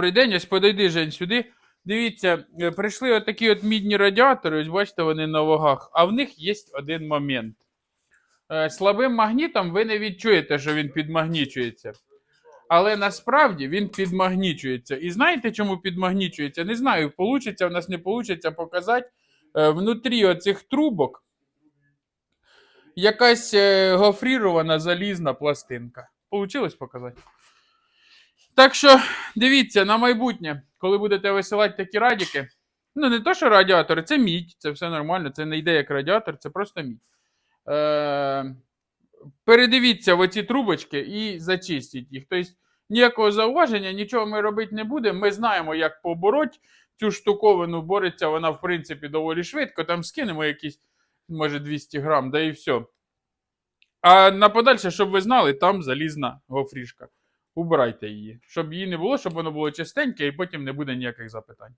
Добрий день, ось подойди, Жень, сюди. Дивіться, е, прийшли отакі от мідні радіатори, ось бачите, вони на вагах, а в них є один момент. Е, Слабим магнітом ви не відчуєте, що він підмагнічується. Але насправді він підмагнічується. І знаєте, чому підмагнічується? Не знаю, получиться, в нас не вийде показати. Е, Внутрі оцих трубок якась гофрірована залізна пластинка. Получилось показати? Так що дивіться на майбутнє, коли будете висилати такі радіки. Ну, не то, що радіатори, це мідь, це все нормально, це не йде як радіатор, це просто мідь. Е, передивіться в оці трубочки і зачистіть їх. Тобто ніякого зауваження, нічого ми робити не будемо. Ми знаємо, як побороть цю штуковину. Бореться вона, в принципі, доволі швидко. Там скинемо якісь, може, 200 грам, да і все. А на подальше, щоб ви знали, там залізна гофрішка. Убирайте її, щоб її не було, щоб воно було чистеньке, і потім не буде ніяких запитань.